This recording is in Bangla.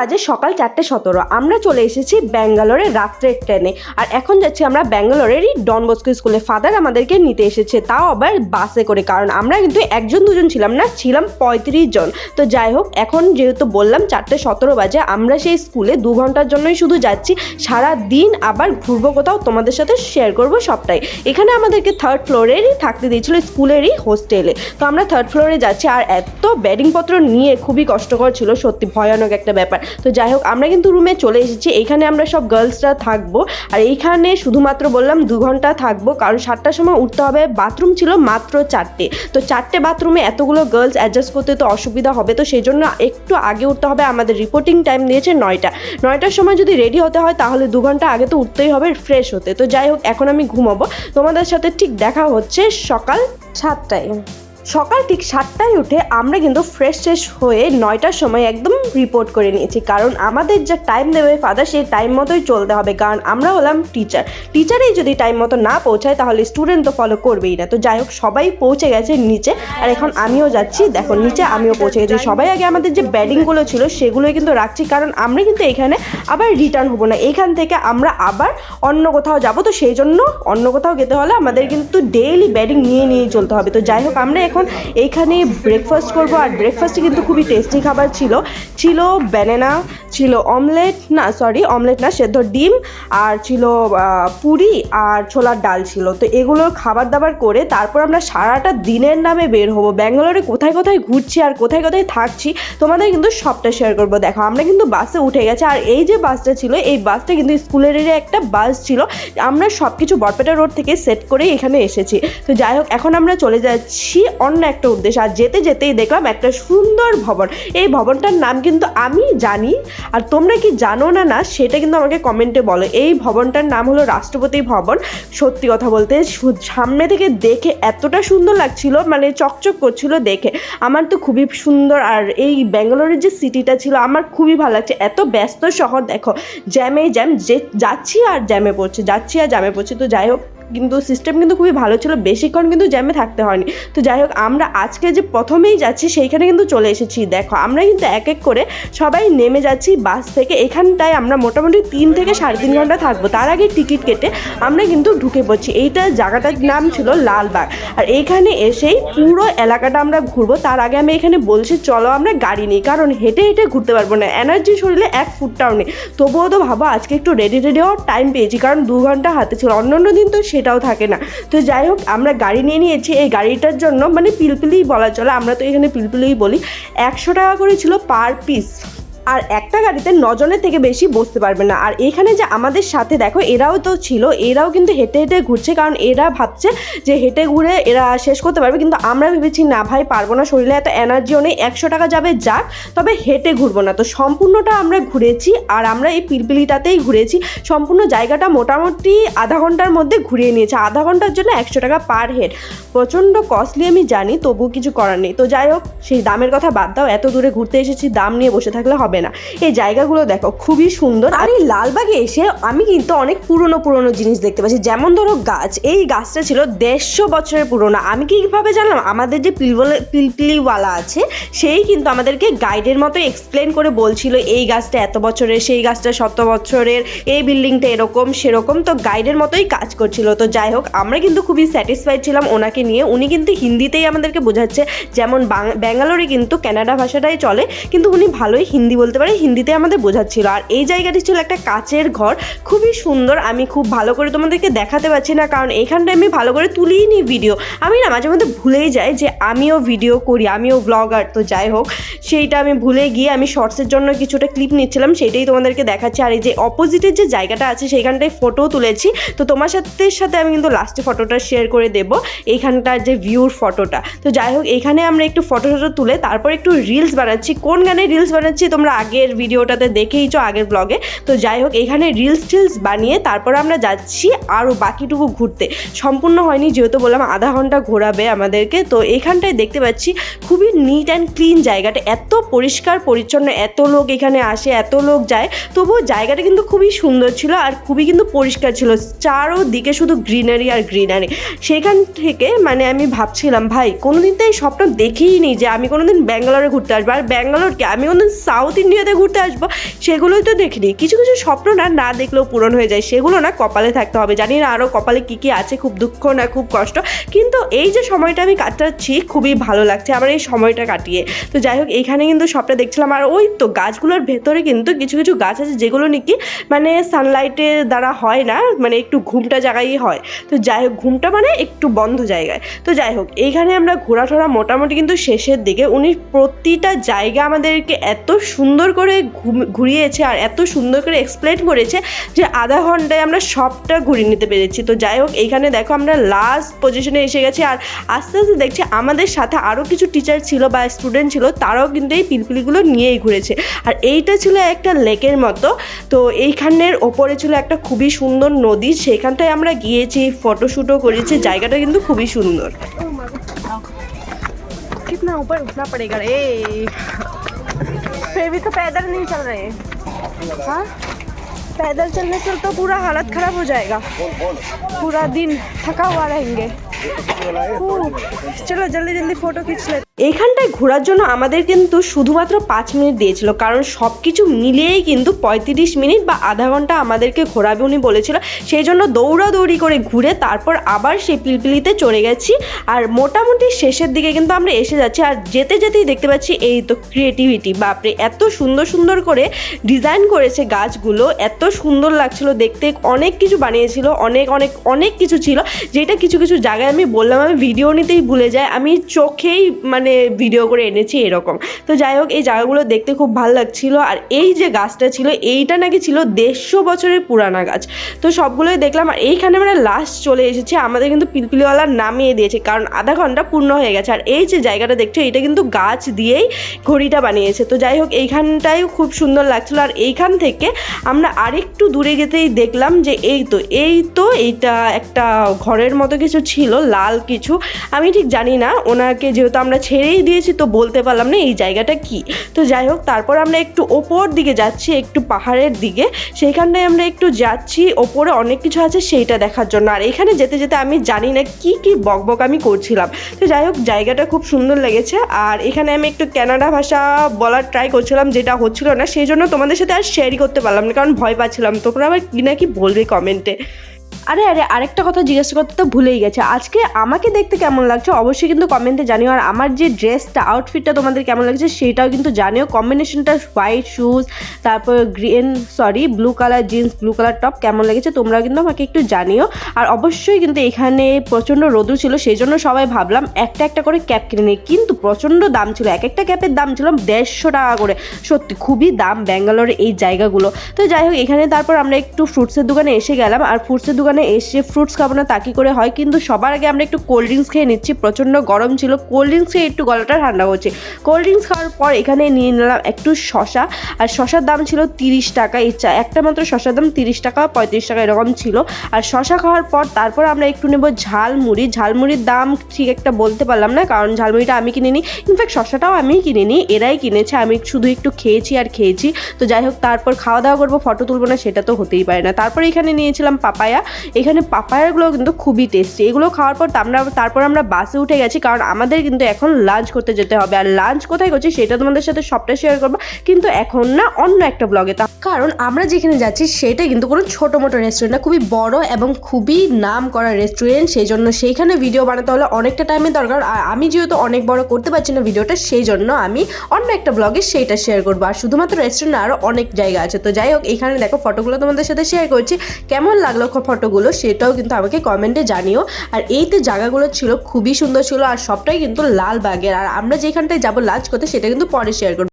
বাজে সকাল চারটে সতেরো। আমরা চলে এসেছি ব্যাঙ্গালোরে রাত্রের ট্রেনে আর এখন যাচ্ছি আমরা ব্যাঙ্গালোরেরই ডন বস্কো স্কুলে। ফাদার আমাদেরকে নিতে এসেছে, তাও আবার বাসে করে। কারণ আমরা কিন্তু একজন, দুজন ছিলাম না, ছিলাম পঁয়ত্রিশ জন। তো যাই হোক, এখন যেহেতু বললাম চারটে সতেরো বাজে, আমরা সেই স্কুলে দু ঘণ্টার জন্যই শুধু যাচ্ছি। সারা দিন আবার ঘুরবো কোথাও, তোমাদের সাথে শেয়ার করব সবটাই। এখানে আমাদেরকে থার্ড ফ্লোরেরই থাকতে দিয়েছিল স্কুলেরই হোস্টেলে তো আমরা থার্ড ফ্লোরে যাচ্ছি। আর এত ব্যাডিংপত্র নিয়ে খুবই কষ্টকর ছিল, সত্যি ভয়ানক একটা ব্যাপার। তো যাই হোক আমরা কিন্তু রুমে চলে এসেছি। এইখানে আমরা সব গার্লসরা থাকব। আর এইখানে শুধুমাত্র বললাম দু ঘণ্টা থাকব, কারণ সাতটার সময় উঠতে হবে। বাথরুম ছিল মাত্র চারটে। তো চারটে বাথরুমে এতগুলো গার্লস অ্যাডজাস্ট করতে তো অসুবিধা হবে। তো সেই জন্য একটু আগে উঠতে হবে। আমাদের রিপোর্টিং টাইম দিয়েছে নয়টা। নয়টার সময় যদি রেডি হতে হয়, তাহলে দু ঘণ্টা আগে তো উঠতেই হবে ফ্রেশ হতে। তো যাই হোক এখন আমি ঘুমাবো। তোমাদের সাথে ঠিক দেখা হচ্ছে সকাল সাতটায়। সকাল ঠিক সাতটায় উঠে আমরা কিন্তু ফ্রেশ ফ্রেশ হয়ে নয়টার সময় একদম রিপোর্ট করে নিয়েছি। কারণ আমাদের যা টাইম দেবে ফাদার সেই টাইম মতোই চলতে হবে। কারণ আমরা হলাম টিচার টিচারেই যদি টাইম মতো না পৌঁছায়, তাহলে স্টুডেন্ট তো ফলো করবেই না। তো যাই হোক সবাই পৌঁছে গেছে নিচে। আর এখন আমিও যাচ্ছি। দেখো, নিচে আমিও পৌঁছে গেছি। সবাই আগে আমাদের যে ব্যাডিংগুলো ছিল, সেগুলোই কিন্তু রাখছি। কারণ আমরা কিন্তু এখানে আবার রিটার্ন হব না। এখান থেকে আমরা আবার অন্য কোথাও যাব। তো সেই জন্য অন্য কোথাও যেতে হলে আমাদের কিন্তু ডেইলি ব্যাডিং নিয়ে নিয়ে চলতে হবে। তো যাই হোক আমরা এখন এইখানে ব্রেকফাস্ট করব। আর ব্রেকফাস্টে কিন্তু খুবই টেস্টি খাবার ছিল। ছিল ব্যানানা ছিল অমলেট, না সরি অমলেট না, সেদ্ধ ডিম আর ছিল পুরি আর ছোলার ডাল ছিল। তো এগুলো খাবার দাবার করে তারপর আমরা সারাটা দিনের নামে বের হব। ব্যাঙ্গালোরে কোথায় কোথায় ঘুরছি আর কোথায় কোথায় থাকছি তোমাদের কিন্তু সবটা শেয়ার করব। দেখো, আমরা কিন্তু বাসে উঠে গেছে আর এই যে বাসটা ছিল, এই বাসটা কিন্তু স্কুলেরই একটা বাস ছিল। আমরা সব কিছু বরপেটা রোড থেকে সেট করে এখানে এসেছি। তো যাই হোক, এখন আমরা চলে যাচ্ছি অন্য একটা উদ্দেশ্যে। আর যেতে যেতেই দেখলাম একটা সুন্দর ভবন। এই ভবনটার নাম কিন্তু আমি জানি আর তোমরা কি জানো না না, সেটা কিন্তু আমাকে কমেন্টে বলো। এই ভবনটার নাম হলো রাষ্ট্রপতি ভবন। সত্যি কথা বলতে সামনে থেকে দেখে এতটা সুন্দর লাগছিল মানে চকচক করছিল দেখে। আমার তো খুবই সুন্দর, আর এই ব্যাঙ্গালোরের যে সিটিটা ছিল, আমার খুবই ভালো লাগছে। এত ব্যস্ত শহর দেখো, জ্যামে জ্যাম, যে, যাচ্ছি আর জ্যামে পড়ছে, যাচ্ছি আর জ্যামে পড়ছে। তো যাই হোক কিন্তু সিস্টেম কিন্তু খুবই ভালো ছিল, বেশিক্ষণ কিন্তু জ্যামে থাকতে হয়নি। তো যাই হোক, আমরা আজকে যে প্রথমেই যাচ্ছি সেইখানে কিন্তু চলে এসেছি। দেখো, আমরা কিন্তু এক এক করে সবাই নেমে যাচ্ছি বাস থেকে। এখানটায় আমরা মোটামুটি তিন থেকে সাড়ে তিন ঘণ্টা থাকব। তার আগে টিকিট কেটে আমরা কিন্তু ঢুকে পড়ছি। এইটা জায়গাটার নাম ছিল লালবাগ। আর এইখানে এসেই পুরো এলাকাটা আমরা ঘুরবো। তার আগে আমি এখানে বলছি, চলো আমরা গাড়ি নিই। কারণ হেঁটে হেঁটে ঘুরতে পারব না। এনার্জি শরীরে এক ফুটটাও নেই। তবুও তো ভাবো, আজকে একটু রেডি রেডি হওয়ার টাইম পেয়েছি। কারণ দু ঘণ্টা হাতে ছিল। অন্য অন্য দিন তো সেটাও থাকে না। তো যাই হোক, আমরা গাড়ি নিয়ে নিয়েছি। এই গাড়িটার জন্য মানে পিলপিলিই বলা চলে। আমরা তো এখানে পিলপিলিই বলি। একশো টাকা করে ছিল পার পিস। আর একটা গাড়িতে নজনের থেকে বেশি বসতে পারবে না। আর এখানে যে আমাদের সাথে, দেখো, এরাও তো ছিল, এরাও কিন্তু হেঁটে হেঁটে ঘুরছে, কারণ এরা ভাবছে যে হেঁটে ঘুরে এরা শেষ করতে পারবে। কিন্তু আমরা ভেবেছি, না ভাই, পারব না, শরীরে এত এনার্জিও নেই, একশো টাকা যাবে, যাক, তবে হেঁটে ঘুরবো না। তো সম্পূর্ণটা আমরা ঘুরেছি, আর আমরা এই পিলপিলিটাতেই ঘুরেছি। সম্পূর্ণ জায়গাটা মোটামুটি আধা ঘণ্টার মধ্যে ঘুরিয়ে নিয়েছে। আধা ঘণ্টার জন্য একশো টাকা পার হেড প্রচণ্ড কস্টলি আমি জানি তবু কিছু করার নেই। তো যাই হোক, সেই দামের কথা বাদ দাও, এত দূরে ঘুরতে এসেছি, দাম নিয়ে বসে থাকলে হবে না। এই জায়গাগুলো দেখো খুবই সুন্দর। আর এই লালবাগে এসে আমি কিন্তু অনেক পুরনো পুরনো জিনিস দেখতে পাচ্ছি। যেমন ধরো গাছ, এই গাছটা ছিল দেড়শো বছরের পুরনো। আমি কীভাবে জানলাম? আমাদের যে পিলপিলিওয়ালা আছে, সেই কিন্তু আমাদেরকে গাইডের মতো এক্সপ্লেন করে বলছিল, এই গাছটা এত বছরের, সেই গাছটা শত বছরের, এই বিল্ডিংটা এরকম, সেরকম। তো গাইডের মতোই কাজ করছিল। তো যাই হোক, আমরা কিন্তু খুবই স্যাটিসফাইড ছিলাম ওনাকে নিয়ে। উনি কিন্তু হিন্দিতেই আমাদেরকে বোঝাচ্ছে। যেমন ব্যাঙ্গালোরে কিন্তু কানাডা ভাষাটাই চলে, কিন্তু উনি ভালোই হিন্দি বলতে পারে, হিন্দিতে আমাদের বোঝাচ্ছিল। আর এই জায়গাটি ছিল একটা কাচের ঘর। খুবই সুন্দর। আমি খুব ভালো করে তোমাদেরকে দেখাতে পারছি না, কারণ এখানটায় আমি ভালো করে তুলিই নিই ভিডিও আমি না মাঝে মধ্যে ভুলেই যাই যে আমিও ভিডিও করি, আমিও ব্লগার তো যাই হোক। সেইটা আমি ভুলে গিয়ে আমি শর্টসের জন্য কিছুটা ক্লিপ নিচ্ছিলাম, সেটাই তোমাদেরকে দেখাচ্ছি। আর এই যে অপোজিটের যে জায়গাটা আছে, সেইখানটায় ফটো তুলেছি। তো তোমার সাথে সাথে আমি কিন্তু লাস্টে ফটোটা শেয়ার করে দেবো, এইখানটার যে ভিউর ফটোটা তো যাই হোক, এখানে আমরা একটু ফটো টটো তুলে, তারপর একটু রিলস বানাচ্ছি। কোন গানে রিলস বানাচ্ছি তোমরা আগের ভিডিওটাতে দেখেইছো, আগের ব্লগে তো যাই হোক এখানে রিলস টিলস বানিয়ে তারপর আমরা যাচ্ছি আরও বাকিটুকু ঘুরতে। সম্পূর্ণ হয়নি, যেহেতু বললাম আধা ঘণ্টা ঘোরাবে আমাদেরকে। তো এখানটায় দেখতে পাচ্ছি খুবই নিট অ্যান্ড ক্লিন জায়গাটা। এত পরিষ্কার, পরিচ্ছন্ন, এত লোক এখানে আসে, এত লোক যায়। তবুও জায়গাটা কিন্তু খুবই সুন্দর ছিল আর খুবই কিন্তু পরিষ্কার ছিল। চারোদিকে শুধু গ্রিনারি আর গ্রিনারি সেখান থেকে মানে আমি ভাবছিলাম, ভাই, কোনোদিন তো এই স্বপ্ন দেখেই নি যে আমি কোনোদিন ব্যাঙ্গালোরে ঘুরতে আসব। আর ব্যাঙ্গালোরকে আমি কোনোদিন সাউথ ইন্ডিয়াতে ঘুরতে আসব। সেগুলোই তো দেখিনি। কিছু কিছু স্বপ্ন না না দেখলেও পূরণ হয়ে যায়। সেগুলো না কপালে থাকতে হবে। জানি না আরও কপালে কী কী আছে, খুব দুঃখ না খুব কষ্ট। কিন্তু এই যে সময়টা আমি কাটাচ্ছি, খুবই ভালো লাগছে আমার এই সময়টা কাটিয়ে। তো যাই হোক, এইখানে কিন্তু সবটা দেখছিলাম। আর ওই তো গাছগুলোর ভেতরে কিন্তু কিছু কিছু গাছ আছে যেগুলো নাকি মানে সানলাইটের দ্বারা হয় না মানে একটু ঘুমটা জায়গায় হয়। তো যাই হোক, ঘুমটা মানে একটু বন্ধ জায়গায়। তো যাই হোক, এইখানে আমরা ঘোরাটোরা মোটামুটি কিন্তু শেষের দিকে। উনি প্রতিটা জায়গা আমাদেরকে এত সুন্দর করে ঘুম- ঘুরিয়েছে আর এত সুন্দর করে এক্সপ্লেন করেছে যে আধা ঘন্টায় আমরা সবটা ঘুরিয়ে নিতে পেরেছি তো যাই হোক এইখানে দেখো আমরা লাস্ট পজিশনে এসে গেছি আর আস্তে আস্তে দেখছি আমাদের সাথে আরও কিছু টিচার ছিল বা স্টুডেন্ট ছিল তারাও কিন্তু এই পিলপিলিগুলো নিয়েই ঘুরেছে আর এইটা ছিল একটা লেকের মতো তো এইখানের ওপরে ছিল একটা খুবই সুন্দর নদী সেখানটায় আমরা গিয়েছি ফটোশ্যুটও করেছি জায়গাটা কিন্তু খুবই সুন্দর कितना ऊपर उठना पड़ेगा रे फिर भी तो पैदल नहीं चल रहे हैं। हाँ? पैदल चलने से तो पूरा हालत खराब हो जाएगा। पूरा दिन थका हुआ रहेंगे। चलो जल्दी जल्दी फ़ोटो खींच ले এইখানটায় ঘোরার জন্য আমাদের কিন্তু শুধুমাত্র পাঁচ মিনিট দিয়েছিল, কারণ সব কিছু মিলিয়েই কিন্তু পঁয়ত্রিশ মিনিট বা আধা ঘণ্টা আমাদেরকে ঘোরাবে উনি বলেছিল। সেই জন্য দৌড়াদৌড়ি করে ঘুরে তারপর আবার সেই পিলপিলিতে চড়ে গেছি। আর মোটামুটি শেষের দিকে কিন্তু আমরা এসে যাচ্ছি, আর যেতে যেতেই দেখতে পাচ্ছি এই তো ক্রিয়েটিভিটি বাপরে, এত সুন্দর সুন্দর করে ডিজাইন করেছে গাছগুলো, এত সুন্দর লাগছিল দেখতে, অনেক কিছু বানিয়েছিল, অনেক অনেক অনেক কিছু ছিল, যেটা কিছু কিছু জায়গায় আমি বললাম, আমি ভিডিও নিতেই ভুলে যাই, আমি চোখেই মানে ভিডিও করে এনেছি এরকম। তো যাই হোক, এই জায়গাগুলো দেখতে খুব ভালো লাগছিল। আর এই যে গাছটা ছিল, এইটা নাকি ছিল দেড়শো বছরের পুরানা গাছ। তো সবগুলোই দেখলাম, আর এইখানে মানে লাস্ট চলে এসেছে। আমাদের কিন্তু পিলপিলিওয়ালা নামিয়ে দিয়েছে, কারণ আধা ঘণ্টা পূর্ণ হয়ে গেছে। আর এই যে জায়গাটা দেখছ এটা কিন্তু গাছ দিয়েই ঘড়িটা বানিয়েছে। তো যাই হোক এইখানটাই খুব সুন্দর লাগছিল। আর এইখান থেকে আমরা আরেকটু দূরে যেতেই দেখলাম যে এই তো এই তো এইটা একটা ঘরের মতো কিছু ছিল, লাল কিছু। আমি ঠিক জানি না, ওনাকে যেহেতু আমরা ছেড়েই দিয়েছি তো বলতে পারলাম না এই জায়গাটা কি। তো যাই হোক, তারপর আমরা একটু ওপর দিকে যাচ্ছি, একটু পাহাড়ের দিকে। সেইখানটায় আমরা একটু যাচ্ছি, ওপরে অনেক কিছু আছে সেইটা দেখার জন্য। আর এখানে যেতে যেতে আমি জানি না কি কি বকবক আমি করছিলাম। তো যাই হোক, জায়গাটা খুব সুন্দর লেগেছে। আর এখানে আমি একটু কানাডা ভাষা বলার ট্রাই করছিলাম, যেটা হচ্ছিল না। সেই জন্য তোমাদের সাথে আর শেয়ারই করতে পারলাম না, কারণ ভয় পাচ্ছিলাম। তোমরা আবার কি না কি বলবে কমেন্টে আরে আরে, আরেকটা কথা জিজ্ঞাসা করতে তো ভুলেই গেছে। আজকে আমাকে দেখতে কেমন লাগছে অবশ্যই কিন্তু কমেন্টে জানিও। আর আমার যে ড্রেসটা আউটফিটটা তোমাদের কেমন লাগছে সেটাও কিন্তু জানিও। কম্বিনেশনটা হোয়াইট শুজ তারপর green sorry blue colour jeans blue colour top কেমন লেগেছে তোমরাও কিন্তু আমাকে একটু জানিও। আর অবশ্যই কিন্তু এখানে প্রচণ্ড রোদু ছিল, সেই জন্য সবাই ভাবলাম একটা একটা করে ক্যাপ কিনে নিই। কিন্তু প্রচণ্ড দাম ছিল, এক একটা ক্যাপের দাম ছিল দেড়শো টাকা করে। সত্যি খুবই দাম, ব্যাঙ্গালোরের এই জায়গাগুলো। তো যাই হোক, এখানে তারপর আমরা একটু ফ্রুটসের দোকানে এসে গেলাম। আর ফ্রুটসের দোকানে এসে ফ্রুটস খাব না, তা কি করে হয়? কিন্তু সবার আগে আমরা একটু কোল্ড ড্রিঙ্কস খেয়ে নিচ্ছি। প্রচণ্ড গরম ছিল। কোল্ড ড্রিঙ্কস খেয়ে একটু গলাটা ঠান্ডা হচ্ছে কোল্ড ড্রিঙ্কস খাওয়ার পর এখানে নিয়ে নিলাম একটু শশা আর শশার দাম ছিল তিরিশ টাকা। ইচ্ছা একটা মাত্র শশার দাম তিরিশ টাকা, পঁয়ত্রিশ টাকা এরকম ছিল। আর শশা খাওয়ার পর তারপর আমরা একটু নেব ঝালমুড়ি। ঝালমুড়ির দাম ঠিক একটা বলতে পারলাম না, কারণ ঝালমুড়িটা আমি কিনে নিই ইনফ্যাক্ট শশাটাও আমি কিনে নিই এরাই কিনেছে। আমি শুধু একটু খেয়েছি আর খেয়েছি। তো যাই হোক, তারপর খাওয়া দাওয়া করব ফটো তুলবো না, সেটা তো হতেই পারে না। তারপর এখানে নিয়েছিলাম পাপায়া। এখানে পাপায়াগুলো কিন্তু খুবই টেস্টি এগুলো খাওয়ার পর আমরা তারপর আমরা বাসে উঠে গেছি, কারণ আমাদের কিন্তু এখন লাঞ্চ করতে যেতে হবে। আর লাঞ্চ কোথায় করছি সেটা তোমাদের সাথে সবটা শেয়ার করব। কিন্তু এখন না অন্য একটা ব্লগে তা কারণ আমরা যেখানে যাচ্ছি সেটা কিন্তু কোনো ছোটো মোটো রেস্টুরেন্ট না, খুবই বড় এবং খুবই নাম করা রেস্টুরেন্ট সেই জন্য সেইখানে ভিডিও বানাতে হলে অনেকটা টাইমের দরকার। আর আমি যেহেতু অনেক বড় করতে পারছি না ভিডিওটা সেই জন্য আমি অন্য একটা ব্লগে সেইটা শেয়ার করব। আর শুধুমাত্র রেস্টুরেন্ট আরও অনেক জায়গা আছে। তো যাই হোক, এখানে দেখো ফটোগুলো তোমাদের সাথে শেয়ার করছি। কেমন লাগল ফটোগুলো সেটাও কিন্তু আমাকে কমেন্টে জানিও। আর এই তো জায়গাগুলো ছিল খুবই সুন্দর ছিল, আর সবটাই কিন্তু লাল বাগের। আর আমরা যেখানটায় যাব লাঞ্চ করতে, সেটা কিন্তু পরে শেয়ার করব।